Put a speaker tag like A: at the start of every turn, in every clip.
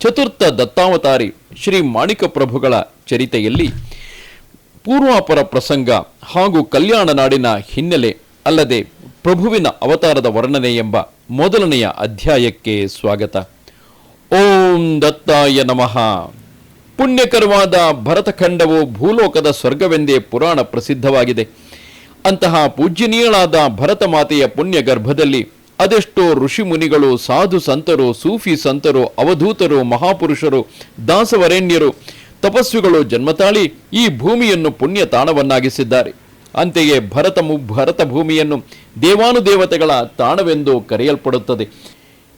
A: ಚತುರ್ಥ ದತ್ತಾವತಾರಿ ಶ್ರೀ ಮಾಣಿಕ ಪ್ರಭುಗಳ ಚರಿತೆಯಲ್ಲಿ ಪೂರ್ವಾಪರ ಪ್ರಸಂಗ ಹಾಗೂ ಕಲ್ಯಾಣ ನಾಡಿನ ಹಿನ್ನೆಲೆ ಅಲ್ಲದೆ ಪ್ರಭುವಿನ ಅವತಾರದ ವರ್ಣನೆ ಎಂಬ ಮೊದಲನೆಯ ಅಧ್ಯಾಯಕ್ಕೆ ಸ್ವಾಗತ. ಓಂ ದತ್ತಾಯ ನಮಃ. ಪುಣ್ಯಕರವಾದ ಭರತಖಂಡವು ಭೂಲೋಕದ ಸ್ವರ್ಗವೆಂದೇ ಪುರಾಣ ಪ್ರಸಿದ್ಧವಾಗಿದೆ. ಅಂತಹ ಪೂಜ್ಯನೀಯಳಾದ ಭರತ ಮಾತೆಯ ಪುಣ್ಯ ಗರ್ಭದಲ್ಲಿ ಅದೆಷ್ಟೋ ಋಷಿ ಮುನಿಗಳು, ಸಾಧು ಸಂತರು, ಸೂಫಿ ಸಂತರು, ಅವಧೂತರು, ಮಹಾಪುರುಷರು, ದಾಸವರೇಣ್ಯರು, ತಪಸ್ವಿಗಳು ಜನ್ಮತಾಳಿ ಈ ಭೂಮಿಯನ್ನು ಪುಣ್ಯ ತಾಣವನ್ನಾಗಿಸಿದ್ದಾರೆ. ಅಂತೆಯೇ ಭರತ ಮು, ಭರತ ಭೂಮಿಯನ್ನು ದೇವಾನುದೇವತೆಗಳ ತಾಣವೆಂದು ಕರೆಯಲ್ಪಡುತ್ತದೆ.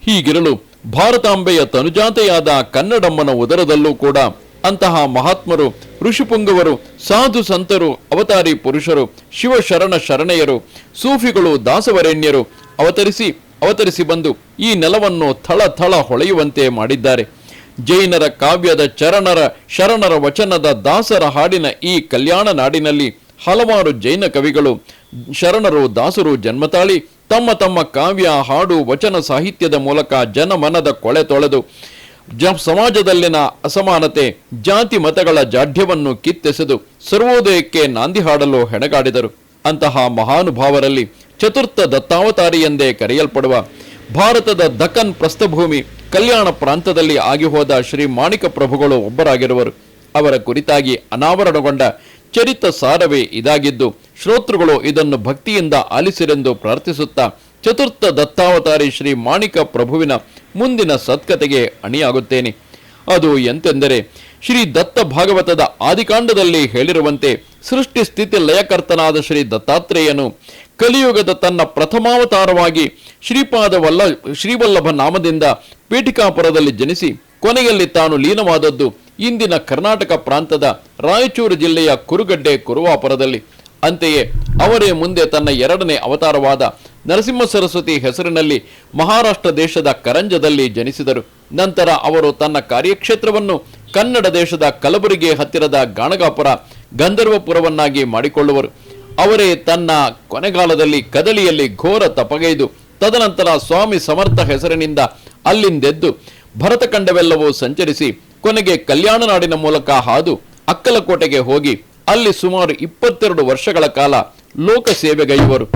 A: ಹೀಗಿರಲು ಭಾರತಾಂಬೆಯ ತನುಜಾತೆಯಾದ ಕನ್ನಡಮ್ಮನ ಉದರದಲ್ಲೂ ಕೂಡ ಅಂತಹ ಮಹಾತ್ಮರು ಋಷಿಪುಂಗವರು ಸಾಧು ಸಂತರು, ಅವತಾರಿ ಪುರುಷರು, ಶಿವಶರಣ ಶರಣೆಯರು, ಸೂಫಿಗಳು, ದಾಸವರೇಣ್ಯರು ಅವತರಿಸಿ ಅವತರಿಸಿ ಬಂದು ಈ ನೆಲವನ್ನು ಥಳ ಥಳ ಹೊಳೆಯುವಂತೆ ಮಾಡಿದ್ದಾರೆ. ಜೈನರ ಕಾವ್ಯದ ಚರಣರ, ಶರಣರ ವಚನದ ದಾಸರ ಹಾಡಿನ ಈ ಕಲ್ಯಾಣ ನಾಡಿನಲ್ಲಿ ಹಲವಾರು ಜೈನ ಕವಿಗಳು, ಶರಣರು, ದಾಸರು, ಜನ್ಮತಾಳಿ, ತಮ್ಮ ತಮ್ಮ ಕಾವ್ಯ, ಹಾಡು, ವಚನ ಸಾಹಿತ್ಯದ ಮೂಲಕ ಜನಮನದ ಕೊಳೆ ತೊಳೆದು, ಜ ಸಮಾಜದಲ್ಲಿನ ಅಸಮಾನತೆ, ಜಾತಿ ಮತಗಳ ಜಾಢ್ಯವನ್ನು ಕಿತ್ತೆಸೆದು ಸರ್ವೋದಯಕ್ಕೆ ನಾಂದಿ ಹಾಡಲು ಹೆಣಗಾಡಿದರು. ಅಂತಹ ಮಹಾನುಭಾವರಲ್ಲಿ ಚತುರ್ಥ ದತ್ತಾವತಾರಿ ಎಂದೇ ಕರೆಯಲ್ಪಡುವ ಭಾರತದ ದಕನ್ ಪ್ರಸ್ಥಭೂಮಿ ಕಲ್ಯಾಣ ಪ್ರಾಂತದಲ್ಲಿ ಆಗಿ ಹೋದ ಶ್ರೀ ಮಾಣಿಕ ಪ್ರಭುಗಳು ಒಬ್ಬರಾಗಿರುವರು. ಅವರ ಕುರಿತಾಗಿ ಅನಾವರಣಗೊಂಡ ಚರಿತ ಸಾರವೇ ಇದಾಗಿದ್ದು, ಶ್ರೋತೃಗಳು ಇದನ್ನು ಭಕ್ತಿಯಿಂದ ಆಲಿಸಿರೆಂದು ಪ್ರಾರ್ಥಿಸುತ್ತಾ ಚತುರ್ಥ ದತ್ತಾವತಾರಿ ಶ್ರೀ ಮಾಣಿಕ ಪ್ರಭುವಿನ ಮುಂದಿನ ಸತ್ಕತೆಗೆ ಅಣಿಯಾಗುತ್ತೇನೆ. ಅದು ಎಂತೆಂದರೆ, ಶ್ರೀ ದತ್ತ ಭಾಗವತದ ಆದಿಕಾಂಡದಲ್ಲಿ ಹೇಳಿರುವಂತೆ ಸೃಷ್ಟಿ ಸ್ಥಿತಿ ಲಯಕರ್ತನಾದ ಶ್ರೀ ದತ್ತಾತ್ರೇಯನು ಕಲಿಯುಗದ ತನ್ನ ಪ್ರಥಮಾವತಾರವಾಗಿ ಶ್ರೀಪಾದ ವಲ್ಲ ಶ್ರೀವಲ್ಲಭ ನಾಮದಿಂದ ಪೀಠಿಕಾಪುರದಲ್ಲಿ ಜನಿಸಿ ಕೊನೆಯಲ್ಲಿ ತಾನು ಲೀನವಾದದ್ದು ಇಂದಿನ ಕರ್ನಾಟಕ ಪ್ರಾಂತದ ರಾಯಚೂರು ಜಿಲ್ಲೆಯ ಕುರುಗಡ್ಡೆ ಕುರುವಾಪುರದಲ್ಲಿ. ಅಂತೆಯೇ ಅವರೇ ಮುಂದೆ ತನ್ನ ಎರಡನೇ ಅವತಾರವಾದ ನರಸಿಂಹ ಸರಸ್ವತಿ ಹೆಸರಿನಲ್ಲಿ ಮಹಾರಾಷ್ಟ್ರ ದೇಶದ ಕರಂಜದಲ್ಲಿ ಜನಿಸಿದರು. ನಂತರ ಅವರು ತನ್ನ ಕಾರ್ಯಕ್ಷೇತ್ರವನ್ನು ಕನ್ನಡ ದೇಶದ ಕಲಬುರಗಿ ಹತ್ತಿರದ ಗಾಣಗಾಪುರ ಗಂಧರ್ವಪುರವನ್ನಾಗಿ ಮಾಡಿಕೊಳ್ಳುವರು. ಅವರೇ ತನ್ನ ಕೊನೆಗಾಲದಲ್ಲಿ ಕದಲಿಯಲ್ಲಿ ಘೋರ ತಪಗೈದು, ತದನಂತರ ಸ್ವಾಮಿ ಸಮರ್ಥ ಹೆಸರಿನಿಂದ ಅಲ್ಲಿಂದೆದ್ದು ಭರತಖಂಡವೆಲ್ಲವೂ ಸಂಚರಿಸಿ ಕೊನೆಗೆ ಕಲ್ಯಾಣ ನಾಡಿನ ಮೂಲಕ ಹಾದು ಅಕ್ಕಲಕೋಟೆಗೆ ಹೋಗಿ ಅಲ್ಲಿ ಸುಮಾರು ಇಪ್ಪತ್ತೆರಡು ವರ್ಷಗಳ ಕಾಲ ಲೋಕ ಸೇವೆಗೈಯುವರು.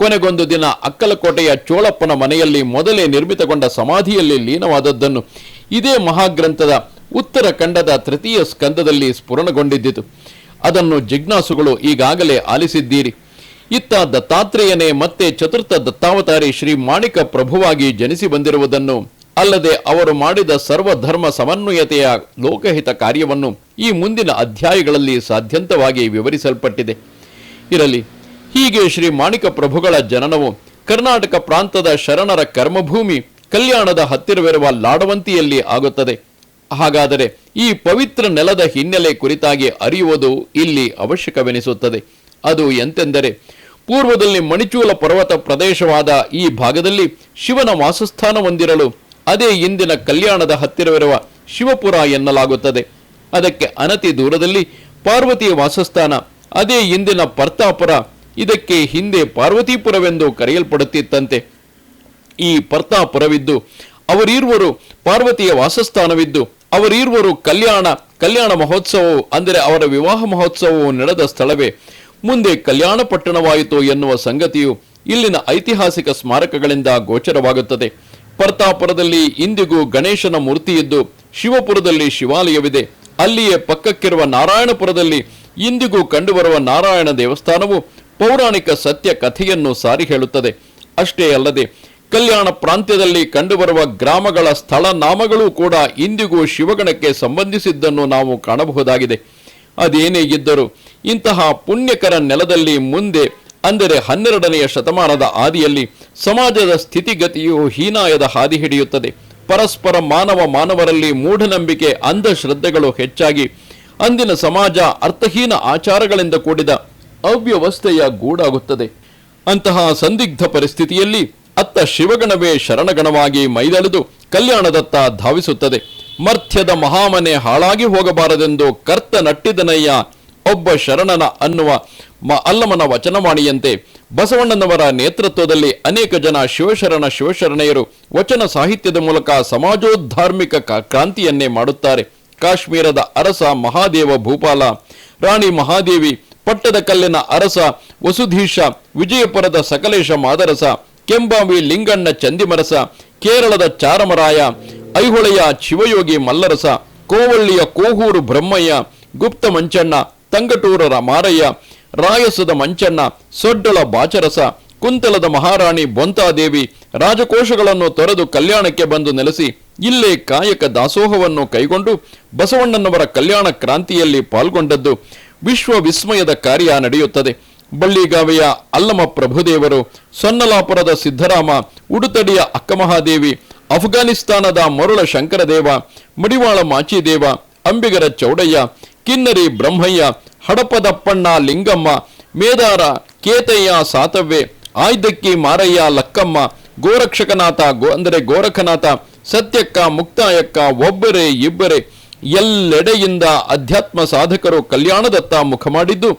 A: ಕೊನೆಗೊಂದು ದಿನ ಅಕ್ಕಲಕೋಟೆಯ ಚೋಳಪ್ಪನ ಮನೆಯಲ್ಲಿ ಮೊದಲೇ ನಿರ್ಮಿತಗೊಂಡ ಸಮಾಧಿಯಲ್ಲಿ ಲೀನವಾದದ್ದನ್ನು ಇದೇ ಮಹಾಗ್ರಂಥದ ಉತ್ತರ ಖಂಡದ ತೃತೀಯ ಸ್ಕಂದದಲ್ಲಿ ಸ್ಫುರಣಗೊಂಡಿದ್ದಿತು. ಅದನ್ನು ಜಿಜ್ಞಾಸುಗಳು ಈಗಾಗಲೇ ಆಲಿಸಿದ್ದೀರಿ. ಇತ್ತ ದತ್ತಾತ್ರೇಯನೇ ಮತ್ತೆ ಚತುರ್ಥ ದತ್ತಾವತಾರಿ ಶ್ರೀ ಮಾಣಿಕ ಪ್ರಭುವಾಗಿ ಜನಿಸಿ ಬಂದಿರುವುದನ್ನು, ಅಲ್ಲದೆ ಅವರು ಮಾಡಿದ ಸರ್ವಧರ್ಮ ಸಮನ್ವಯತೆಯ ಲೋಕಹಿತ ಕಾರ್ಯವನ್ನು ಈ ಮುಂದಿನ ಅಧ್ಯಾಯಗಳಲ್ಲಿ ಸಾಧ್ಯಂತವಾಗಿ ವಿವರಿಸಲ್ಪಟ್ಟಿದೆ. ಇರಲಿ, ಹೀಗೆ ಶ್ರೀ ಮಾಣಿಕ ಪ್ರಭುಗಳ ಜನನವು ಕರ್ನಾಟಕ ಪ್ರಾಂತದ ಶರಣರ ಕರ್ಮಭೂಮಿ, ಕಲ್ಯಾಣದ ಹತ್ತಿರವಿರುವ ಲಾಡವಂತಿಯಲ್ಲಿ ಆಗುತ್ತದೆ. ಹಾಗಾದರೆ ಈ ಪವಿತ್ರ ನೆಲದ ಹಿನ್ನೆಲೆ ಕುರಿತಾಗಿ ಅರಿಯುವುದು ಇಲ್ಲಿ ಅವಶ್ಯಕವೆನಿಸುತ್ತದೆ. ಅದು ಎಂತೆಂದರೆ, ಪೂರ್ವದಲ್ಲಿ ಮಣಿಚೂಲ ಪರ್ವತ ಪ್ರದೇಶವಾದ ಈ ಭಾಗದಲ್ಲಿ ಶಿವನ ವಾಸಸ್ಥಾನ ಹೊಂದಿರಲು ಅದೇ ಇಂದಿನ ಕಲ್ಯಾಣದ ಹತ್ತಿರವಿರುವ ಶಿವಪುರ ಎನ್ನಲಾಗುತ್ತದೆ. ಅದಕ್ಕೆ ಅನತಿ ದೂರದಲ್ಲಿ ಪಾರ್ವತಿಯ ವಾಸಸ್ಥಾನ, ಅದೇ ಇಂದಿನ ಪರ್ತಾಪುರ, ಇದಕ್ಕೆ ಹಿಂದೆ ಪಾರ್ವತಿಪುರವೆಂದು ಕರೆಯಲ್ಪಡುತ್ತಿತ್ತಂತೆ. ಈ ಪರ್ತಾಪುರವಿದ್ದು, ಅವರಿರುವರು ಪಾರ್ವತಿಯ ವಾಸಸ್ಥಾನವಿದ್ದು ಅವರೀರ್ವರು ಕಲ್ಯಾಣ ಕಲ್ಯಾಣ ಮಹೋತ್ಸವವು, ಅಂದರೆ ಅವರ ವಿವಾಹ ಮಹೋತ್ಸವವು ನಡೆದ ಸ್ಥಳವೇ. ಮುಂದೆ ಕಲ್ಯಾಣ ಪಟ್ಟಣವಾಯಿತು ಎನ್ನುವ ಸಂಗತಿಯು ಇಲ್ಲಿನ ಐತಿಹಾಸಿಕ ಸ್ಮಾರಕಗಳಿಂದ ಗೋಚರವಾಗುತ್ತದೆ. ಪರ್ತಾಪುರದಲ್ಲಿ ಇಂದಿಗೂ ಗಣೇಶನ ಮೂರ್ತಿಯಿದ್ದು ಶಿವಪುರದಲ್ಲಿ ಶಿವಾಲಯವಿದೆ. ಅಲ್ಲಿಯೇ ಪಕ್ಕಕ್ಕಿರುವ ನಾರಾಯಣಪುರದಲ್ಲಿ ಇಂದಿಗೂ ಕಂಡುಬರುವ ನಾರಾಯಣ ದೇವಸ್ಥಾನವು ಪೌರಾಣಿಕ ಸತ್ಯ ಕಥೆಯನ್ನು ಸಾರಿ ಹೇಳುತ್ತದೆ. ಅಷ್ಟೇ ಅಲ್ಲದೆ ಕಲ್ಯಾಣ ಪ್ರಾಂತ್ಯದಲ್ಲಿ ಕಂಡುಬರುವ ಗ್ರಾಮಗಳ ಸ್ಥಳ ನಾಮಗಳು ಕೂಡ ಇಂದಿಗೂ ಶಿವಗಣಕ್ಕೆ ಸಂಬಂಧಿಸಿದ್ದನ್ನು ನಾವು ಕಾಣಬಹುದಾಗಿದೆ. ಅದೇನೇ ಇದ್ದರೂ ಇಂತಹ ಪುಣ್ಯಕರ ನೆಲದಲ್ಲಿ ಮುಂದೆ, ಅಂದರೆ ಹನ್ನೆರಡನೆಯ ಶತಮಾನದ ಆದಿಯಲ್ಲಿ ಸಮಾಜದ ಸ್ಥಿತಿಗತಿಯು ಹೀನಾಯದ ಹಾದಿ ಹಿಡಿಯುತ್ತದೆ. ಪರಸ್ಪರ ಮಾನವ ಮಾನವರಲ್ಲಿ ಮೂಢನಂಬಿಕೆ, ಅಂಧಶ್ರದ್ಧೆಗಳು ಹೆಚ್ಚಾಗಿ ಅಂದಿನ ಸಮಾಜ ಅರ್ಥಹೀನ ಆಚಾರಗಳಿಂದ ಕೂಡಿದ ಅವ್ಯವಸ್ಥೆಯ ಗೂಡಾಗುತ್ತದೆ. ಅಂತಹ ಸಂದಿಗ್ಧ ಪರಿಸ್ಥಿತಿಯಲ್ಲಿ ಅತ್ತ ಶಿವಗಣವೇ ಶರಣಗಣವಾಗಿ ಮೈದಳೆದು ಕಲ್ಯಾಣದತ್ತ ಧಾವಿಸುತ್ತದೆ. ಮರ್ಥ್ಯದ ಮಹಾಮನೆ ಹಾಳಾಗಿ ಹೋಗಬಾರದೆಂದು ಕರ್ತ ನಟ್ಟಿದನಯ್ಯ ಒಬ್ಬ ಶರಣನ ಅನ್ನುವ ಮ ಅಲ್ಲಮನ ವಚನವಾಣಿಯಂತೆ ಬಸವಣ್ಣನವರ ನೇತೃತ್ವದಲ್ಲಿ ಅನೇಕ ಜನ ಶಿವಶರಣ ಶಿವಶರಣೆಯರು ವಚನ ಸಾಹಿತ್ಯದ ಮೂಲಕ ಸಮಾಜೋದ್ಧಾರ್ಮಿಕ ಕ್ರಾಂತಿಯನ್ನೇ ಮಾಡುತ್ತಾರೆ. ಕಾಶ್ಮೀರದ ಅರಸ ಮಹಾದೇವ ಭೂಪಾಲ, ರಾಣಿ ಮಹಾದೇವಿ ಪಟ್ಟದಕಲ್ಲಿನ ಅರಸ ವಸುಧೀಶ, ವಿಜಯಪುರದ ಸಕಲೇಶ ಮಾದರಸ ಕೆಂಬಾವಿ ಲಿಂಗಣ್ಣ ಚಂದಿಮರಸ, ಕೇರಳದ ಚಾರಮರಾಯ, ಐಹೊಳೆಯ ಶಿವಯೋಗಿ ಮಲ್ಲರಸ, ಕೋವಳ್ಳಿಯ ಕೋಹೂರು ಬ್ರಹ್ಮಯ್ಯ, ಗುಪ್ತ ಮಂಚಣ್ಣ ತಂಗಟೂರರ ಮಾರಯ್ಯ ರಾಯಸದ ಮಂಚಣ್ಣ, ಸೊಡ್ಡಳ ಬಾಚರಸ, ಕುಂತಲದ ಮಹಾರಾಣಿ ಬೊಂತಾದೇವಿ ರಾಜಕೋಶಗಳನ್ನು ತೊರೆದು ಕಲ್ಯಾಣಕ್ಕೆ ಬಂದು ನೆಲೆಸಿ ಇಲ್ಲೇ ಕಾಯಕ ದಾಸೋಹವನ್ನು ಕೈಗೊಂಡು ಬಸವಣ್ಣನವರ ಕಲ್ಯಾಣ ಕ್ರಾಂತಿಯಲ್ಲಿ ಪಾಲ್ಗೊಂಡದ್ದು ವಿಶ್ವ ವಿಸ್ಮಯದ ಕಾರ್ಯ ನಡೆಯುತ್ತದೆ. ಬಳ್ಳಿಗಾವೆಯ ಅಲ್ಲಮ ಪ್ರಭುದೇವರು, ಸೊನ್ನಲಾಪುರದ ಸಿದ್ದರಾಮ, ಉಡುತಡಿಯ ಅಕ್ಕಮಹಾದೇವಿ, ಅಫ್ಘಾನಿಸ್ತಾನದ ಮರುಳ ಶಂಕರದೇವ, ಮಡಿವಾಳ ಮಾಚಿದೇವ, ಅಂಬಿಗರ ಚೌಡಯ್ಯ, ಕಿನ್ನರಿ ಬ್ರಹ್ಮಯ್ಯ ಹಡಪದಪ್ಪಣ್ಣ ಲಿಂಗಮ್ಮ, ಮೇದಾರ ಕೇತಯ್ಯ ಸಾತವ್ವೆ ಆಯ್ದಕ್ಕಿ ಮಾರಯ್ಯ ಲಕ್ಕಮ್ಮ, ಗೋರಕ್ಷಕನಾಥ ಗೋ, ಅಂದರೆ ಗೋರಖನಾಥ, ಸತ್ಯಕ್ಕ ಮುಕ್ತಾಯಕ್ಕ ಒಬ್ಬರೇ ಇಬ್ಬರೇ, ಎಲ್ಲೆಡೆಯಿಂದ ಅಧ್ಯಾತ್ಮ ಸಾಧಕರು ಕಲ್ಯಾಣದತ್ತ ಮುಖ ಮಾಡಿದ್ದು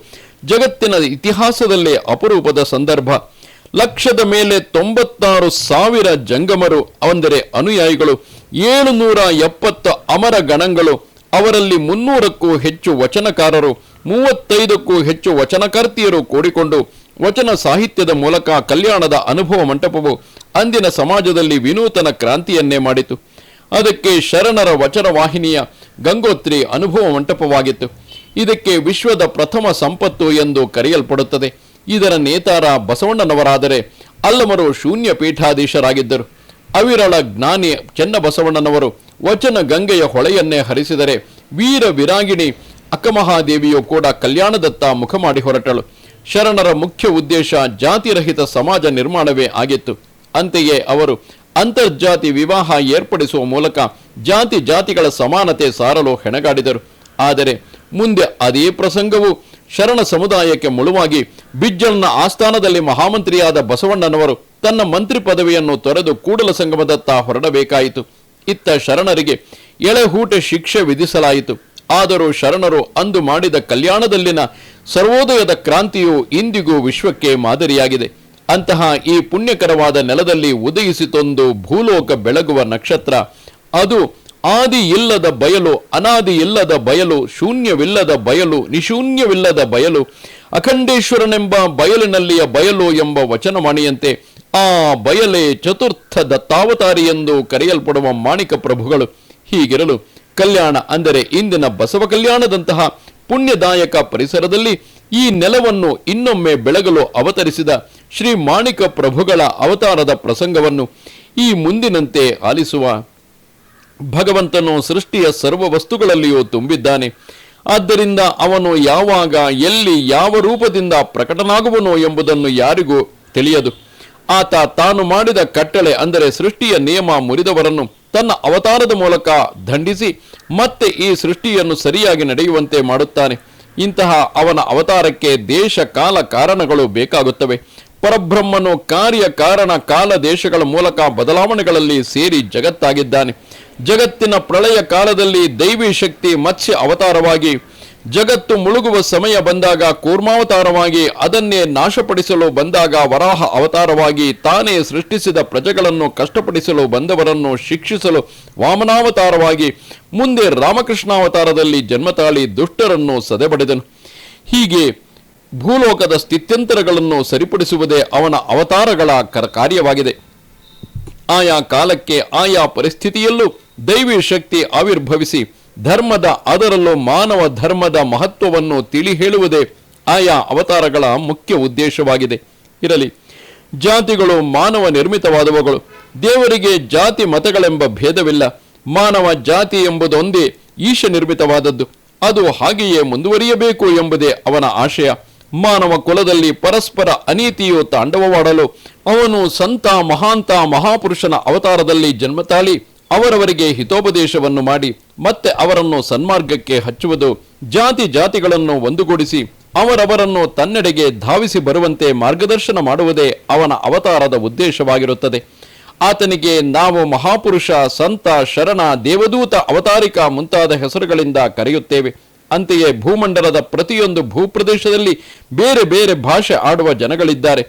A: ಜಗತ್ತಿನ ಇತಿಹಾಸದಲ್ಲೇ ಅಪರೂಪದ ಸಂದರ್ಭ. ಲಕ್ಷದ ಮೇಲೆ ತೊಂಬತ್ತಾರು ಸಾವಿರ ಜಂಗಮರು, ಅಂದರೆ ಅನುಯಾಯಿಗಳು ಏಳುನೂರ ಎಪ್ಪತ್ತು ಅಮರ ಗಣಗಳು, ಅವರಲ್ಲಿ ಮುನ್ನೂರಕ್ಕೂ ಹೆಚ್ಚು ವಚನಕಾರರು, ಮೂವತ್ತೈದಕ್ಕೂ ಹೆಚ್ಚು ವಚನಕರ್ತಿಯರು ಕೂಡಿಕೊಂಡು ವಚನ ಸಾಹಿತ್ಯದ ಮೂಲಕ ಕಲ್ಯಾಣದ ಅನುಭವ ಮಂಟಪವು ಅಂದಿನ ಸಮಾಜದಲ್ಲಿ ವಿನೂತನ ಕ್ರಾಂತಿಯನ್ನೇ ಮಾಡಿತು. ಅದಕ್ಕೆ ಶರಣರ ವಚನ ವಾಹಿನಿಯ ಗಂಗೋತ್ರಿ ಅನುಭವ ಮಂಟಪವಾಗಿತ್ತು. ಇದಕ್ಕೆ ವಿಶ್ವದ ಪ್ರಥಮ ಸಂಪತ್ತು ಎಂದು ಕರೆಯಲ್ಪಡುತ್ತದೆ. ಇದರ ನೇತಾರ ಬಸವಣ್ಣನವರಾದರೆ ಅಲ್ಲಮರು ಶೂನ್ಯ ಪೀಠಾಧೀಶರಾಗಿದ್ದರು. ಅವಿರಳ ಜ್ಞಾನಿ ಚೆನ್ನಬಸವಣ್ಣನವರು ವಚನ ಗಂಗೆಯ ಹೊಳೆಯನ್ನೇ ಹರಿಸಿದರೆ ವೀರ ವಿರಾಗಿಣಿ ಅಕ್ಕಮಹಾದೇವಿಯು ಕೂಡ ಕಲ್ಯಾಣದತ್ತ ಮುಖ ಮಾಡಿ ಹೊರಟಳು. ಶರಣರ ಮುಖ್ಯ ಉದ್ದೇಶ ಜಾತಿರಹಿತ ಸಮಾಜ ನಿರ್ಮಾಣವೇ ಆಗಿತ್ತು. ಅಂತೆಯೇ ಅವರು ಅಂತರ್ಜಾತಿ ವಿವಾಹ ಏರ್ಪಡಿಸುವ ಮೂಲಕ ಜಾತಿ ಜಾತಿಗಳ ಸಮಾನತೆ ಸಾರಲು ಹೆಣಗಾಡಿದರು. ಆದರೆ ಮುಂದೆ ಅದೇ ಪ್ರಸಂಗವು ಶರಣ ಸಮುದಾಯಕ್ಕೆ ಮುಳುವಾಗಿ ಬಿಜ್ಜಳನ ಆಸ್ಥಾನದಲ್ಲಿ ಮಹಾಮಂತ್ರಿಯಾದ ಬಸವಣ್ಣನವರು ತನ್ನ ಮಂತ್ರಿ ಪದವಿಯನ್ನು ತೊರೆದು ಕೂಡಲ ಸಂಗಮದತ್ತ ಹೊರಡಬೇಕಾಯಿತು. ಇತ್ತ ಶರಣರಿಗೆ ಎಳೆಹೂಟ ಶಿಕ್ಷೆ ವಿಧಿಸಲಾಯಿತು. ಆದರೂ ಶರಣರು ಅಂದು ಮಾಡಿದ ಕಲ್ಯಾಣದಲ್ಲಿನ ಸರ್ವೋದಯದ ಕ್ರಾಂತಿಯು ಇಂದಿಗೂ ವಿಶ್ವಕ್ಕೆ ಮಾದರಿಯಾಗಿದೆ. ಅಂತಹ ಈ ಪುಣ್ಯಕರವಾದ ನೆಲದಲ್ಲಿ ಉದಯಿಸಿತೊಂದು ಭೂಲೋಕ ಬೆಳಗುವ ನಕ್ಷತ್ರ, ಅದು ಆದಿ ಇಲ್ಲದ ಬಯಲು ಅನಾದಿ ಇಲ್ಲದ ಬಯಲು, ಶೂನ್ಯವಿಲ್ಲದ ಬಯಲು, ನಿಶೂನ್ಯವಿಲ್ಲದ ಬಯಲು, ಅಖಂಡೇಶ್ವರನೆಂಬ ಬಯಲಿನಲ್ಲಿಯ ಬಯಲು ಎಂಬ ವಚನವಾಣಿಯಂತೆ ಆ ಬಯಲೇ ಚತುರ್ಥ ದತ್ತಾವತಾರಿ ಎಂದು ಕರೆಯಲ್ಪಡುವ ಮಾಣಿಕ ಪ್ರಭುಗಳು ಹೀಗಿರಲು, ಕಲ್ಯಾಣ ಅಂದರೆ ಇಂದಿನ ಬಸವ ಕಲ್ಯಾಣದಂತಹ ಪುಣ್ಯದಾಯಕ ಪರಿಸರದಲ್ಲಿ ಈ ನೆಲವನ್ನು ಇನ್ನೊಮ್ಮೆ ಬೆಳಗಲು ಅವತರಿಸಿದ ಶ್ರೀ ಮಾಣಿಕ ಪ್ರಭುಗಳ ಅವತಾರದ ಪ್ರಸಂಗವನ್ನು ಈ ಮುಂದಿನಂತೆ ಆಲಿಸುವ ಭಗವಂತನು ಸೃಷ್ಟಿಯ ಸರ್ವ ವಸ್ತುಗಳಲ್ಲಿಯೂ ತುಂಬಿದ್ದಾನೆ. ಆದ್ದರಿಂದ ಅವನು ಯಾವಾಗ, ಎಲ್ಲಿ, ಯಾವ ರೂಪದಿಂದ ಪ್ರಕಟನಾಗುವನೋ ಎಂಬುದನ್ನು ಯಾರಿಗೂ ತಿಳಿಯದು. ಆತ ತಾನು ಮಾಡಿದ ಕಟ್ಟಳೆ ಅಂದರೆ ಸೃಷ್ಟಿಯ ನಿಯಮ ಮುರಿದವರನ್ನು ತನ್ನ ಅವತಾರದ ಮೂಲಕ ದಂಡಿಸಿ ಮತ್ತೆ ಈ ಸೃಷ್ಟಿಯನ್ನು ಸರಿಯಾಗಿ ನಡೆಯುವಂತೆ ಮಾಡುತ್ತಾನೆ. ಇಂತಹ ಅವನ ಅವತಾರಕ್ಕೆ ದೇಶ, ಕಾಲ, ಕಾರಣಗಳು ಬೇಕಾಗುತ್ತವೆ. ಪರಬ್ರಹ್ಮನು ಕಾರ್ಯ, ಕಾರಣ, ಕಾಲ, ದೇಶಗಳ ಮೂಲಕ ಬದಲಾವಣೆಗಳಲ್ಲಿ ಸೇರಿ ಜಗತ್ತಾಗಿದ್ದಾನೆ. ಜಗತ್ತಿನ ಪ್ರಳಯ ಕಾಲದಲ್ಲಿ ದೈವಿ ಶಕ್ತಿ ಮತ್ಸ್ಯ ಅವತಾರವಾಗಿ, ಜಗತ್ತು ಮುಳುಗುವ ಸಮಯ ಬಂದಾಗ ಕೂರ್ಮಾವತಾರವಾಗಿ, ಅದನ್ನೇ ನಾಶಪಡಿಸಲು ಬಂದಾಗ ವರಾಹ ಅವತಾರವಾಗಿ ತಾನೇ ಸೃಷ್ಟಿಸಿದ ಪ್ರಜೆಗಳನ್ನು ಕಷ್ಟಪಡಿಸಲು ಬಂದವರನ್ನು ಶಿಕ್ಷಿಸಲು ವಾಮನಾವತಾರವಾಗಿ, ಮುಂದೆ ರಾಮಕೃಷ್ಣಾವತಾರದಲ್ಲಿ ಜನ್ಮತಾಳಿ ದುಷ್ಟರನ್ನು ಸದೆಬಡಿದನು. ಹೀಗೆ ಭೂಲೋಕದ ಸ್ಥಿತ್ಯಂತರಗಳನ್ನು ಸರಿಪಡಿಸುವುದೇ ಅವನ ಅವತಾರಗಳ ಕರ- ಕಾರ್ಯವಾಗಿದೆ. ಆಯಾ ಕಾಲಕ್ಕೆ ಆಯಾ ಪರಿಸ್ಥಿತಿಯಲ್ಲೂ ದೈವಿ ಶಕ್ತಿ ಆವಿರ್ಭವಿಸಿ ಧರ್ಮದ ಅದರಲ್ಲೂ ಮಾನವ ಧರ್ಮದ ಮಹತ್ವವನ್ನು ತಿಳಿ ಹೇಳುವುದೇ ಆಯಾ ಅವತಾರಗಳ ಮುಖ್ಯ ಉದ್ದೇಶವಾಗಿದೆ. ಇರಲಿ, ಜಾತಿಗಳು ಮಾನವ ನಿರ್ಮಿತವಾದವುಗಳು. ದೇವರಿಗೆ ಜಾತಿ ಮತಗಳೆಂಬ ಭೇದವಿಲ್ಲ. ಮಾನವ ಜಾತಿ ಎಂಬುದೊಂದೇ ಈಶ ನಿರ್ಮಿತವಾದದ್ದು. ಅದು ಹಾಗೆಯೇ ಮುಂದುವರಿಯಬೇಕು ಎಂಬುದೇ ಅವನ ಆಶಯ. ಮಾನವ ಕುಲದಲ್ಲಿ ಪರಸ್ಪರ ಅನೀತಿಯು ತಾಂಡವವಾಡಲು ಅವನು ಸಂತ ಮಹಾಂತ ಮಹಾಪುರುಷನ ಅವತಾರದಲ್ಲಿ ಜನ್ಮತಾಳಿ ಅವರವರಿಗೆ ಹಿತೋಪದೇಶವನ್ನು ಮಾಡಿ ಮತ್ತೆ ಅವರನ್ನು ಸನ್ಮಾರ್ಗಕ್ಕೆ ಹಚ್ಚುವುದು, ಜಾತಿ ಜಾತಿಗಳನ್ನು ಒಂದುಗೂಡಿಸಿ ಅವರವರನ್ನು ತನ್ನೆಡೆಗೆ ಧಾವಿಸಿ ಬರುವಂತೆ ಮಾರ್ಗದರ್ಶನ ಮಾಡುವುದೇ ಅವನ ಅವತಾರದ ಉದ್ದೇಶವಾಗಿರುತ್ತದೆ. ಆತನಿಗೆ ನಾವು ಮಹಾಪುರುಷ, ಸಂತ, ಶರಣ, ದೇವದೂತ, ಅವತಾರಿಕ ಮುಂತಾದ ಹೆಸರುಗಳಿಂದ ಕರೆಯುತ್ತೇವೆ. ಅಂತೆಯೇ ಭೂಮಂಡಲದ ಪ್ರತಿಯೊಂದು ಭೂಪ್ರದೇಶದಲ್ಲಿ ಬೇರೆ ಬೇರೆ ಭಾಷೆ ಆಡುವ ಜನಗಳಿದ್ದಾರೆ.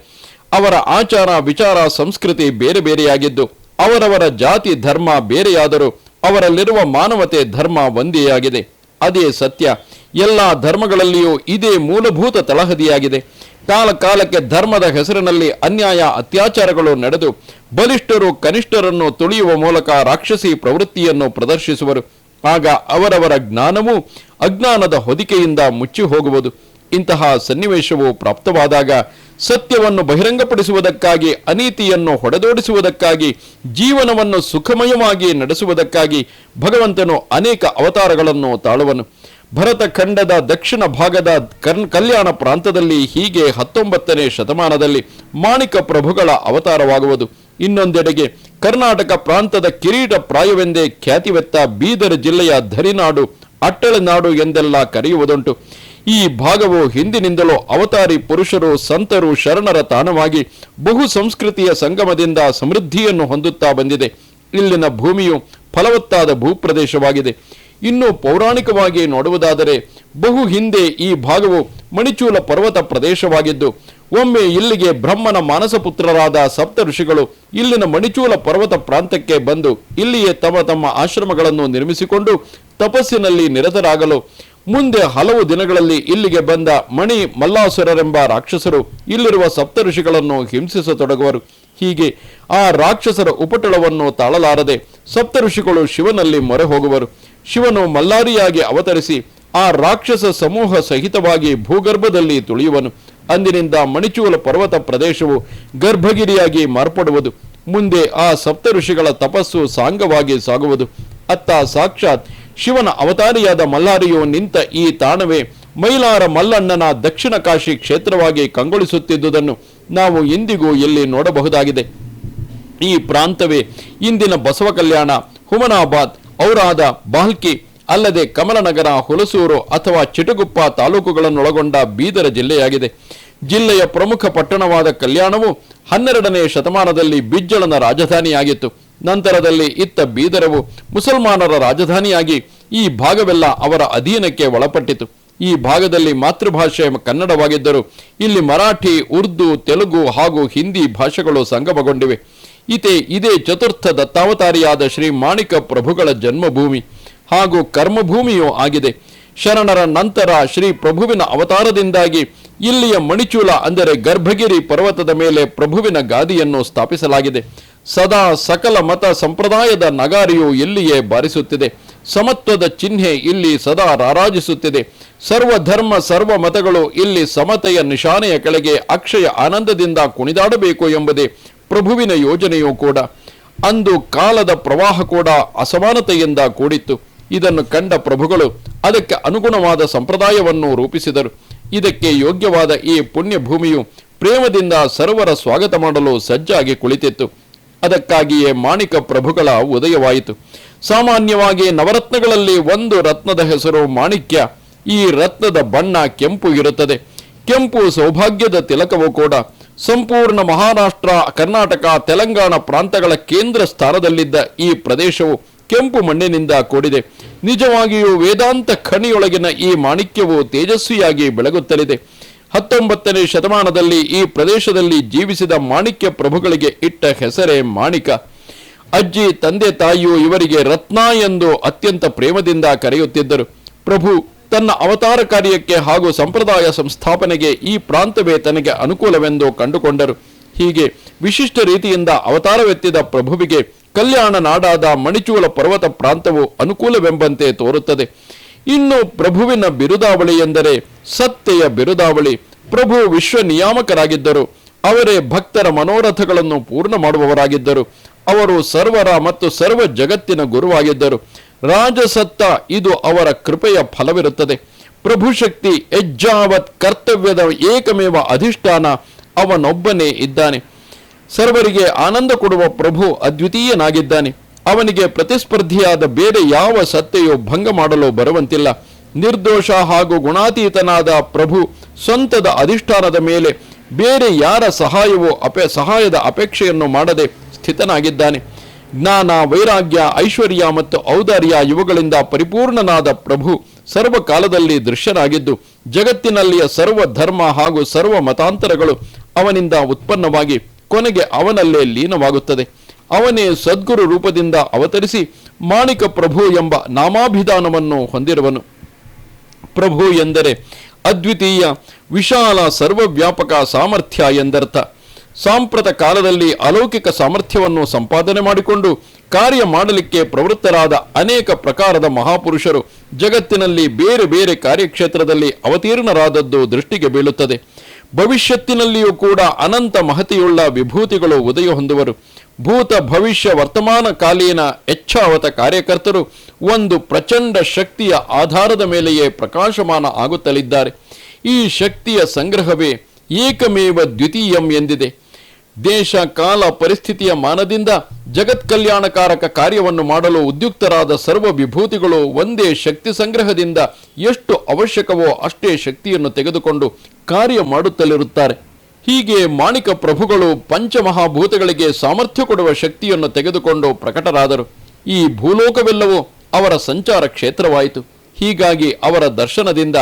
A: ಅವರ ಆಚಾರ, ವಿಚಾರ, ಸಂಸ್ಕೃತಿ ಬೇರೆ ಬೇರೆಯಾಗಿದ್ದು ಅವರವರ ಜಾತಿ ಧರ್ಮ ಬೇರೆಯಾದರೂ ಅವರಲ್ಲಿರುವ ಮಾನವತೆ ಧರ್ಮ ಒಂದೇ ಆಗಿದೆ ಅದೇ ಸತ್ಯ. ಎಲ್ಲ ಧರ್ಮಗಳಲ್ಲಿಯೂ ಇದೇ ಮೂಲಭೂತ ತಳಹದಿಯಾಗಿದೆ. ಕಾಲ ಕಾಲಕ್ಕೆ ಧರ್ಮದ ಹೆಸರಿನಲ್ಲಿ ಅನ್ಯಾಯ ಅತ್ಯಾಚಾರಗಳು ನಡೆದು ಬಲಿಷ್ಠರು ಕನಿಷ್ಠರನ್ನು ತುಳಿಯುವ ಮೂಲಕ ರಾಕ್ಷಸಿ ಪ್ರವೃತ್ತಿಯನ್ನು ಪ್ರದರ್ಶಿಸುವರು. ಆಗ ಅವರವರ ಜ್ಞಾನವೂ ಅಜ್ಞಾನದ ಹೊದಿಕೆಯಿಂದ ಮುಚ್ಚಿ ಹೋಗುವುದು. ಇಂತಹ ಸನ್ನಿವೇಶವು ಪ್ರಾಪ್ತವಾದಾಗ ಸತ್ಯವನ್ನು ಬಹಿರಂಗಪಡಿಸುವುದಕ್ಕಾಗಿ, ಅನೀತಿಯನ್ನು ಹೊಡೆದೋಡಿಸುವುದಕ್ಕಾಗಿ, ಜೀವನವನ್ನು ಸುಖಮಯವಾಗಿ ನಡೆಸುವುದಕ್ಕಾಗಿ ಭಗವಂತನು ಅನೇಕ ಅವತಾರಗಳನ್ನು ತಾಳುವನು. ಭರತ ಖಂಡದ ದಕ್ಷಿಣ ಭಾಗದ ಕರ್ನ್ ಕಲ್ಯಾಣ ಪ್ರಾಂತದಲ್ಲಿ ಹೀಗೆ ಹತ್ತೊಂಬತ್ತನೇ ಶತಮಾನದಲ್ಲಿ ಮಾಣಿಕ ಪ್ರಭುಗಳ ಅವತಾರವಾಗುವುದು. ಇನ್ನೊಂದೆಡೆಗೆ ಕರ್ನಾಟಕ ಪ್ರಾಂತದ ಕಿರೀಟ ಪ್ರಾಯವೆಂದೇ ಖ್ಯಾತಿವೆತ್ತ ಬೀದರ್ ಜಿಲ್ಲೆಯ ಧರಿನಾಡು, ಅಟ್ಟಳನಾಡು ಎಂದೆಲ್ಲ ಕರೆಯುವುದುಂಟು. ಈ ಭಾಗವು ಹಿಂದಿನಿಂದಲೂ ಅವತಾರಿ ಪುರುಷರು, ಸಂತರು ಶರಣರ ತಾಣವಾಗಿ ಬಹು ಸಂಸ್ಕೃತಿಯ ಸಂಗಮದಿಂದ ಸಮೃದ್ಧಿಯನ್ನು ಹೊಂದುತ್ತಾ ಬಂದಿದೆ. ಇಲ್ಲಿನ ಭೂಮಿಯು ಫಲವತ್ತಾದ ಭೂಪ್ರದೇಶವಾಗಿದೆ. ಇನ್ನು ಪೌರಾಣಿಕವಾಗಿ ನೋಡುವುದಾದರೆ, ಬಹು ಹಿಂದೆ ಈ ಭಾಗವು ಮಣಿಚೂಲ ಪರ್ವತ ಪ್ರದೇಶವಾಗಿದ್ದು, ಒಮ್ಮೆ ಇಲ್ಲಿಗೆ ಬ್ರಹ್ಮನ ಮಾನಸಪುತ್ರರಾದ ಸಪ್ತ ಋಷಿಗಳು ಇಲ್ಲಿನ ಮಣಿಚೂಲ ಪರ್ವತ ಪ್ರಾಂತಕ್ಕೆ ಬಂದು ಇಲ್ಲಿಯೇ ತಮ್ಮ ತಮ್ಮ ಆಶ್ರಮಗಳನ್ನು ನಿರ್ಮಿಸಿಕೊಂಡು ತಪಸ್ಸಿನಲ್ಲಿ ನಿರತರಾಗಲು ಮುಂದೆ ಹಲವು ದಿನಗಳಲ್ಲಿ ಇಲ್ಲಿಗೆ ಬಂದ ಮಣಿ ಮಲ್ಲಾಸುರರೆಂಬ ರಾಕ್ಷಸರು ಇಲ್ಲಿರುವ ಸಪ್ತಋಷಿಗಳನ್ನು ಹಿಂಸಿಸತೊಡಗುವರು. ಹೀಗೆ ಆ ರಾಕ್ಷಸರ ಉಪಟಳವನ್ನು ತಾಳಲಾರದೆ ಸಪ್ತಋಷಿಗಳು ಶಿವನಲ್ಲಿ ಮೊರೆ ಹೋಗುವರು ಶಿವನು ಮಲ್ಲಾರಿಯಾಗಿ ಅವತರಿಸಿ ಆ ರಾಕ್ಷಸ ಸಮೂಹ ಸಹಿತವಾಗಿ ಭೂಗರ್ಭದಲ್ಲಿ ತುಳಿಯುವನು. ಅಂದಿನಿಂದ ಮಣಿಚೂಲ ಪರ್ವತ ಪ್ರದೇಶವು ಗರ್ಭಗಿರಿಯಾಗಿ ಮಾರ್ಪಡುವುದು. ಮುಂದೆ ಆ ಸಪ್ತಋಷಿಗಳ ತಪಸ್ಸು ಸಾಂಗವಾಗಿ ಸಾಗುವುದು. ಅತ್ತ ಸಾಕ್ಷಾತ್ ಶಿವನ ಅವತಾರಿಯಾದ ಮಲ್ಲಾರಿಯು ನಿಂತ ಈ ತಾಣವೇ ಮೈಲಾರ ಮಲ್ಲಣ್ಣನ ದಕ್ಷಿಣ ಕಾಶಿ ಕ್ಷೇತ್ರವಾಗಿ ಕಂಗೊಳಿಸುತ್ತಿದ್ದುದನ್ನು ನಾವು ಇಂದಿಗೂ ಇಲ್ಲಿ ನೋಡಬಹುದಾಗಿದೆ. ಈ ಪ್ರಾಂತವೇ ಇಂದಿನ ಬಸವ ಕಲ್ಯಾಣ, ಹುಮನಾಬಾದ್, ಔರಾದ, ಬಾಲ್ಕಿ ಅಲ್ಲದೆ ಕಮಲನಗರ, ಹುಲಸೂರು ಅಥವಾ ಚಿಟಗುಪ್ಪ ತಾಲೂಕುಗಳನ್ನೊಳಗೊಂಡ ಬೀದರ ಜಿಲ್ಲೆಯಾಗಿದೆ. ಜಿಲ್ಲೆಯ ಪ್ರಮುಖ ಪಟ್ಟಣವಾದ ಕಲ್ಯಾಣವು ಹನ್ನೆರಡನೇ ಶತಮಾನದಲ್ಲಿ ಬಿಜ್ಜಳನ ರಾಜಧಾನಿಯಾಗಿತ್ತು. ನಂತರದಲ್ಲಿ ಇತ್ತ ಬೀದರವು ಮುಸಲ್ಮಾನರ ರಾಜಧಾನಿಯಾಗಿ ಈ ಭಾಗವೆಲ್ಲ ಅವರ ಅಧೀನಕ್ಕೆ ಒಳಪಟ್ಟಿತು. ಈ ಭಾಗದಲ್ಲಿ ಮಾತೃಭಾಷೆ ಕನ್ನಡವಾಗಿದ್ದರೂ ಇಲ್ಲಿ ಮರಾಠಿ, ಉರ್ದು, ತೆಲುಗು ಹಾಗೂ ಹಿಂದಿ ಭಾಷೆಗಳು ಸಂಗಮಗೊಂಡಿವೆ. ಇತೆ ಇದೇ ಚತುರ್ಥ ದತ್ತಾವತಾರಿಯಾದ ಶ್ರೀ ಮಾಣಿಕ ಪ್ರಭುಗಳ ಜನ್ಮಭೂಮಿ ಹಾಗೂ ಕರ್ಮಭೂಮಿಯೂ ಆಗಿದೆ. ಶರಣರ ನಂತರ ಶ್ರೀ ಪ್ರಭುವಿನ ಅವತಾರದಿಂದಾಗಿ ಇಲ್ಲಿಯ ಮಣಿಚೂಲ ಅಂದರೆ ಗರ್ಭಗಿರಿ ಪರ್ವತದ ಮೇಲೆ ಪ್ರಭುವಿನ ಗಾದಿಯನ್ನು ಸ್ಥಾಪಿಸಲಾಗಿದೆ. ಸದಾ ಸಕಲ ಮತ ಸಂಪ್ರದಾಯದ ನಗಾರಿಯು ಇಲ್ಲಿಯೇ ಬಾರಿಸುತ್ತಿದೆ. ಸಮತ್ವದ ಚಿಹ್ನೆ ಇಲ್ಲಿ ಸದಾ ರಾರಾಜಿಸುತ್ತಿದೆ. ಸರ್ವ ಧರ್ಮ, ಸರ್ವ ಮತಗಳು ಇಲ್ಲಿ ಸಮತೆಯ ನಿಶಾನೆಯ ಕೆಳಗೆ ಅಕ್ಷಯ ಆನಂದದಿಂದ ಕುಣಿದಾಡಬೇಕು ಎಂಬುದೇ ಪ್ರಭುವಿನ ಯೋಜನೆಯೂ ಕೂಡ. ಅಂದು ಕಾಲದ ಪ್ರವಾಹ ಕೂಡ ಅಸಮಾನತೆಯಿಂದ ಕೂಡಿತ್ತು. ಇದನ್ನು ಕಂಡ ಪ್ರಭುಗಳು ಅದಕ್ಕೆ ಅನುಗುಣವಾದ ಸಂಪ್ರದಾಯವನ್ನು ರೂಪಿಸಿದರು. ಇದಕ್ಕೆ ಯೋಗ್ಯವಾದ ಈ ಪುಣ್ಯ ಭೂಮಿಯು ಪ್ರೇಮದಿಂದ ಸರ್ವರ ಸ್ವಾಗತ ಮಾಡಲು ಸಜ್ಜಾಗಿ ಕುಳಿತಿತ್ತು. ಅದಕ್ಕಾಗಿಯೇ ಮಾಣಿಕ ಪ್ರಭುಗಳ ಉದಯವಾಯಿತು. ಸಾಮಾನ್ಯವಾಗಿ ನವರತ್ನಗಳಲ್ಲಿ ಒಂದು ರತ್ನದ ಹೆಸರು ಮಾಣಿಕ್ಯ, ಈ ರತ್ನದ ಬಣ್ಣ ಕೆಂಪು ಇರುತ್ತದೆ. ಕೆಂಪು ಸೌಭಾಗ್ಯದ ತಿಲಕವೂ ಕೂಡ ಸಂಪೂರ್ಣ ಮಹಾರಾಷ್ಟ್ರ, ಕರ್ನಾಟಕ, ತೆಲಂಗಾಣ ಪ್ರಾಂತಗಳ ಕೇಂದ್ರ ಸ್ಥಾನದಲ್ಲಿದ್ದ ಈ ಪ್ರದೇಶವು ಕೆಂಪು ಮಣ್ಣಿನಿಂದ ಕೂಡಿದೆ. ನಿಜವಾಗಿಯೂ ವೇದಾಂತ ಖಣಿಯೊಳಗಿನ ಈ ಮಾಣಿಕ್ಯವು ತೇಜಸ್ವಿಯಾಗಿ ಬೆಳಗುತ್ತಲಿದೆ. ಹತ್ತೊಂಬತ್ತನೇ ಶತಮಾನದಲ್ಲಿ ಈ ಪ್ರದೇಶದಲ್ಲಿ ಜೀವಿಸಿದ ಮಾಣಿಕ್ಯ ಪ್ರಭುಗಳಿಗೆ ಇಟ್ಟ ಹೆಸರೇ ಮಾಣಿಕ. ಅಜ್ಜಿ, ತಂದೆ, ತಾಯಿಯು ಇವರಿಗೆ ರತ್ನ ಎಂದು ಅತ್ಯಂತ ಪ್ರೇಮದಿಂದ ಕರೆಯುತ್ತಿದ್ದರು. ಪ್ರಭು, ತನ್ನ ಅವತಾರ ಕಾರ್ಯಕ್ಕೆ ಹಾಗೂ ಸಂಪ್ರದಾಯ ಸಂಸ್ಥಾಪನೆಗೆ ಈ ಪ್ರಾಂತವೇ ತನಗೆ ಅನುಕೂಲವೆಂದು ಕಂಡುಕೊಂಡರು. ಹೀಗೆ ವಿಶಿಷ್ಟ ರೀತಿಯಿಂದ ಅವತಾರವೆತ್ತಿದ ಪ್ರಭುವಿಗೆ ಕಲ್ಯಾಣ ನಾಡಾದ ಮಣಿಚೂಳ ಪರ್ವತ ಪ್ರಾಂತವು ಅನುಕೂಲವೆಂಬಂತೆ ತೋರುತ್ತದೆ. ಇನ್ನು ಪ್ರಭುವಿನ ಬಿರುದಾವಳಿ ಎಂದರೆ ಸತ್ತೆಯ ಬಿರುದಾವಳಿ. ಪ್ರಭು ವಿಶ್ವ ನಿಯಾಮಕರಾಗಿದ್ದರು ಅವರೇ ಭಕ್ತರ ಮನೋರಥಗಳನ್ನು ಪೂರ್ಣ ಮಾಡುವವರಾಗಿದ್ದರು. ಅವರು ಸರ್ವರ ಮತ್ತು ಸರ್ವ ಜಗತ್ತಿನ ಗುರುವಾಗಿದ್ದರು. ರಾಜಸತ್ತ ಇದು ಅವರ ಕೃಪೆಯ ಫಲವಿರುತ್ತದೆ. ಪ್ರಭು ಶಕ್ತಿ ಎಜ್ಜಾವತ್ ಕರ್ತವ್ಯದ ಏಕಮೇವ ಅಧಿಷ್ಠಾನ ಅವನೊಬ್ಬನೇ ಇದ್ದಾನೆ. ಸರ್ವರಿಗೆ ಆನಂದ ಕೊಡುವ ಪ್ರಭು ಅದ್ವಿತೀಯನಾಗಿದ್ದಾನೆ. ಅವನಿಗೆ ಪ್ರತಿಸ್ಪರ್ಧಿಯಾದ ಬೇರೆ ಯಾವ ಸತ್ತೆಯು ಭಂಗ ಮಾಡಲು ಬರುವಂತಿಲ್ಲ. ನಿರ್ದೋಷ ಹಾಗೂ ಗುಣಾತೀತನಾದ ಪ್ರಭು ಸ್ವಂತದ ಅಧಿಷ್ಠಾನದ ಮೇಲೆ ಬೇರೆ ಯಾರ ಸಹಾಯವೋ ಅಪೆ, ಸಹಾಯದ ಅಪೇಕ್ಷೆಯನ್ನು ಮಾಡದೆ ಸ್ಥಿತನಾಗಿದ್ದಾನೆ. ಜ್ಞಾನ, ವೈರಾಗ್ಯ, ಐಶ್ವರ್ಯ ಮತ್ತು ಔದಾರ್ಯ ಇವುಗಳಿಂದ ಪರಿಪೂರ್ಣನಾದ ಪ್ರಭು ಸರ್ವಕಾಲದಲ್ಲಿ ದೃಶ್ಯನಾಗಿದ್ದು, ಜಗತ್ತಿನಲ್ಲಿಯ ಸರ್ವ ಧರ್ಮ ಹಾಗೂ ಸರ್ವ ಮತಾಂತರಗಳು ಅವನಿಂದ ಉತ್ಪನ್ನವಾಗಿ ಕೊನೆಗೆ ಅವನಲ್ಲೇ ಲೀನವಾಗುತ್ತದೆ. ಅವನೇ ಸದ್ಗುರು ರೂಪದಿಂದ ಅವತರಿಸಿ ಮಾಣಿಕ ಪ್ರಭು ಎಂಬ ನಾಮಾಭಿಧಾನವನ್ನು ಹೊಂದಿರುವನು. ಪ್ರಭು ಎಂದರೆ ಅದ್ವಿತೀಯ, ವಿಶಾಲ, ಸರ್ವವ್ಯಾಪಕ ಸಾಮರ್ಥ್ಯ ಎಂದರ್ಥ. ಸಾಂಪ್ರತ ಕಾಲದಲ್ಲಿ ಅಲೌಕಿಕ ಸಾಮರ್ಥ್ಯವನ್ನು ಸಂಪಾದನೆ ಮಾಡಿಕೊಂಡು ಕಾರ್ಯ ಮಾಡಲಿಕ್ಕೆ ಪ್ರವೃತ್ತರಾದ ಅನೇಕ ಪ್ರಕಾರದ ಮಹಾಪುರುಷರು ಜಗತ್ತಿನಲ್ಲಿ ಬೇರೆ ಬೇರೆ ಕಾರ್ಯಕ್ಷೇತ್ರದಲ್ಲಿ ಅವತೀರ್ಣರಾದದ್ದು ದೃಷ್ಟಿಗೆ ಬೀಳುತ್ತದೆ. ಭವಿಷ್ಯತ್ತಿನಲ್ಲಿಯೂ ಕೂಡ ಅನಂತ ಮಹತಿಯುಳ್ಳ ವಿಭೂತಿಗಳು ಉದಯ ಹೊಂದುವರು. ಭೂತ ಭವಿಷ್ಯ ವರ್ತಮಾನ ಕಾಲೀನ ಎಚ್ಛಾವತ ಕಾರ್ಯಕರ್ತರು ಒಂದು ಪ್ರಚಂಡ ಶಕ್ತಿಯ ಆಧಾರದ ಮೇಲೆಯೇ ಪ್ರಕಾಶಮಾನ ಆಗುತ್ತಲಿದ್ದಾರೆ. ಈ ಶಕ್ತಿಯ ಸಂಗ್ರಹವೇ ಏಕಮೇವ ದ್ವಿತೀಯಂ ಎಂದಿದೆ. ದೇಶ ಕಾಲ ಪರಿಸ್ಥಿತಿಯ ಮಾನದಿಂದ ಜಗತ್ ಕಲ್ಯಾಣಕಾರಕ ಕಾರ್ಯವನ್ನು ಮಾಡಲು ಉದ್ಯುಕ್ತರಾದ ಸರ್ವ ವಿಭೂತಿಗಳು ಒಂದೇ ಶಕ್ತಿ ಸಂಗ್ರಹದಿಂದ ಎಷ್ಟು ಅವಶ್ಯಕವೋ ಅಷ್ಟೇ ಶಕ್ತಿಯನ್ನು ತೆಗೆದುಕೊಂಡು ಕಾರ್ಯ ಮಾಡುತ್ತಲಿರುತ್ತಾರೆ. ಹೀಗೆ ಮಾಣಿಕ ಪ್ರಭುಗಳು ಪಂಚಮಹಾಭೂತಗಳಿಗೆ ಸಾಮರ್ಥ್ಯ ಕೊಡುವ ಶಕ್ತಿಯನ್ನು ತೆಗೆದುಕೊಂಡು ಪ್ರಕಟರಾದರು. ಈ ಭೂಲೋಕವೆಲ್ಲವೂ ಅವರ ಸಂಚಾರ ಕ್ಷೇತ್ರವಾಯಿತು. ಹೀಗಾಗಿ ಅವರ ದರ್ಶನದಿಂದ,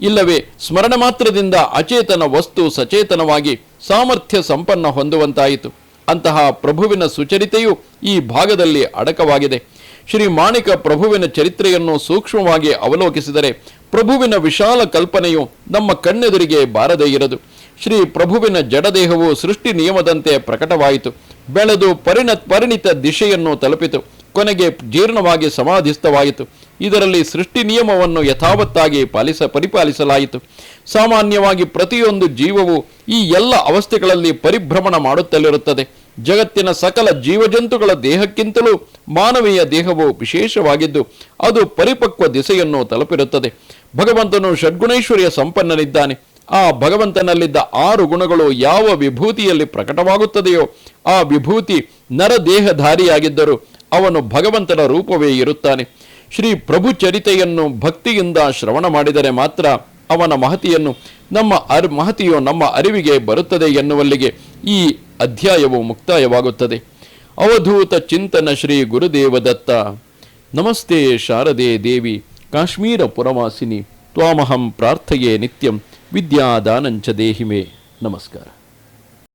A: ಇಲ್ಲವೇ ಸ್ಮರಣ ಮಾತ್ರದಿಂದ ಅಚೇತನ ವಸ್ತು ಸಚೇತನವಾಗಿ ಸಾಮರ್ಥ್ಯ ಸಂಪನ್ನ ಹೊಂದುವಂತಾಯಿತು. ಅಂತಹ ಪ್ರಭುವಿನ ಸುಚರಿತೆಯು ಈ ಭಾಗದಲ್ಲಿ ಅಡಕವಾಗಿದೆ. ಶ್ರೀ ಮಾಣಿಕ ಪ್ರಭುವಿನ ಚರಿತ್ರೆಯನ್ನು ಸೂಕ್ಷ್ಮವಾಗಿ ಅವಲೋಕಿಸಿದರೆ ಪ್ರಭುವಿನ ವಿಶಾಲ ಕಲ್ಪನೆಯು ನಮ್ಮ ಕಣ್ಣೆದುರಿಗೆ ಬಾರದೇ ಇರದು. ಶ್ರೀ ಪ್ರಭುವಿನ ಜಡದೇಹವು ಸೃಷ್ಟಿ ನಿಯಮದಂತೆ ಪ್ರಕಟವಾಯಿತು. ಬೆಳೆದು ಪರಿಣ ಪರಿಣಿತ ದಿಶೆಯನ್ನು ತಲುಪಿತು. ಕೊನೆಗೆ ಜೀರ್ಣವಾಗಿ ಸಮಾಧಿಸ್ಥವಾಯಿತು. ಇದರಲ್ಲಿ ಸೃಷ್ಟಿ ನಿಯಮವನ್ನು ಯಥಾವತ್ತಾಗಿ ಪಾಲಿಸ, ಪರಿಪಾಲಿಸಲಾಯಿತು. ಸಾಮಾನ್ಯವಾಗಿ ಪ್ರತಿಯೊಂದು ಜೀವವು ಈ ಎಲ್ಲ ಅವಸ್ಥೆಗಳಲ್ಲಿ ಪರಿಭ್ರಮಣ ಮಾಡುತ್ತಲಿರುತ್ತದೆ. ಜಗತ್ತಿನ ಸಕಲ ಜೀವಜಂತುಗಳ ದೇಹಕ್ಕಿಂತಲೂ ಮಾನವೀಯ ದೇಹವು ವಿಶೇಷವಾಗಿದ್ದು, ಅದು ಪರಿಪಕ್ವ ದಿಸೆಯನ್ನು ತಲುಪಿರುತ್ತದೆ. ಭಗವಂತನು ಷಡ್ಗುಣೇಶ್ವರಿಯ ಸಂಪನ್ನನಿದ್ದಾನೆ. ಆ ಭಗವಂತನಲ್ಲಿದ್ದ ಆರು ಗುಣಗಳು ಯಾವ ವಿಭೂತಿಯಲ್ಲಿ ಪ್ರಕಟವಾಗುತ್ತದೆಯೋ, ಆ ವಿಭೂತಿ ನರದೇಹಧಾರಿಯಾಗಿದ್ದರೂ ಅವನು ಭಗವಂತನ ರೂಪವೇ ಇರುತ್ತಾನೆ. ಶ್ರೀ ಪ್ರಭು ಚರಿತೆಯನ್ನು ಭಕ್ತಿಯಿಂದ ಶ್ರವಣ ಮಾಡಿದರೆ ಮಾತ್ರ ಅವನ ಮಹತಿಯನ್ನು ನಮ್ಮ ಅರ್, ಮಹತಿಯು ನಮ್ಮ ಅರಿವಿಗೆ ಬರುತ್ತದೆ ಎನ್ನುವಲ್ಲಿಗೆ ಈ ಅಧ್ಯಾಯವು ಮುಕ್ತಾಯವಾಗುತ್ತದೆ. ಅವಧೂತ ಚಿಂತನ ಶ್ರೀ ಗುರುದೇವದತ್ತ. ನಮಸ್ತೆ ಶಾರದೆ ದೇವಿ, ಕಾಶ್ಮೀರ ಪುರವಾಸಿನಿ, ತ್ವಾಮಹಂ ಪ್ರಾರ್ಥೆಯೇ ನಿತ್ಯಂ, ವಿದ್ಯಾದಾನಂಚ ದೇಹಿಮೆ. ನಮಸ್ಕಾರ.